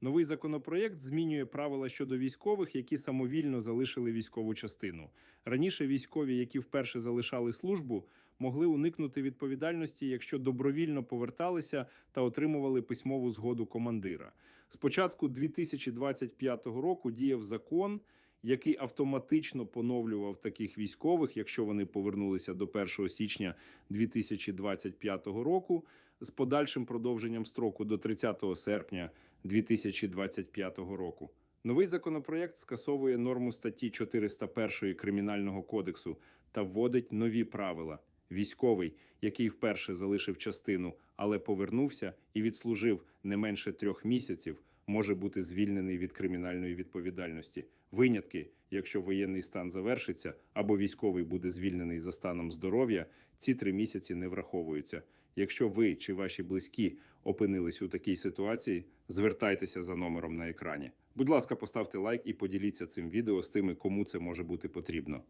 Новий законопроєкт змінює правила щодо військових, які самовільно залишили військову частину. Раніше військові, які вперше залишали службу, могли уникнути відповідальності, якщо добровільно поверталися та отримували письмову згоду командира. З початку 2025 року діяв закон, який автоматично поновлював таких військових, якщо вони повернулися до 1 січня 2025 року, з подальшим продовженням строку до 30 серпня 2025 року. Новий законопроєкт скасовує норму статті 401 Кримінального кодексу та вводить нові правила. Військовий, який вперше залишив частину, але повернувся і відслужив не менше трьох місяців, може бути звільнений від кримінальної відповідальності. Винятки, якщо воєнний стан завершиться або військовий буде звільнений за станом здоров'я, ці три місяці не враховуються. Якщо ви чи ваші близькі опинились у такій ситуації, звертайтеся за номером на екрані. Будь ласка, поставте лайк і поділіться цим відео з тими, кому це може бути потрібно.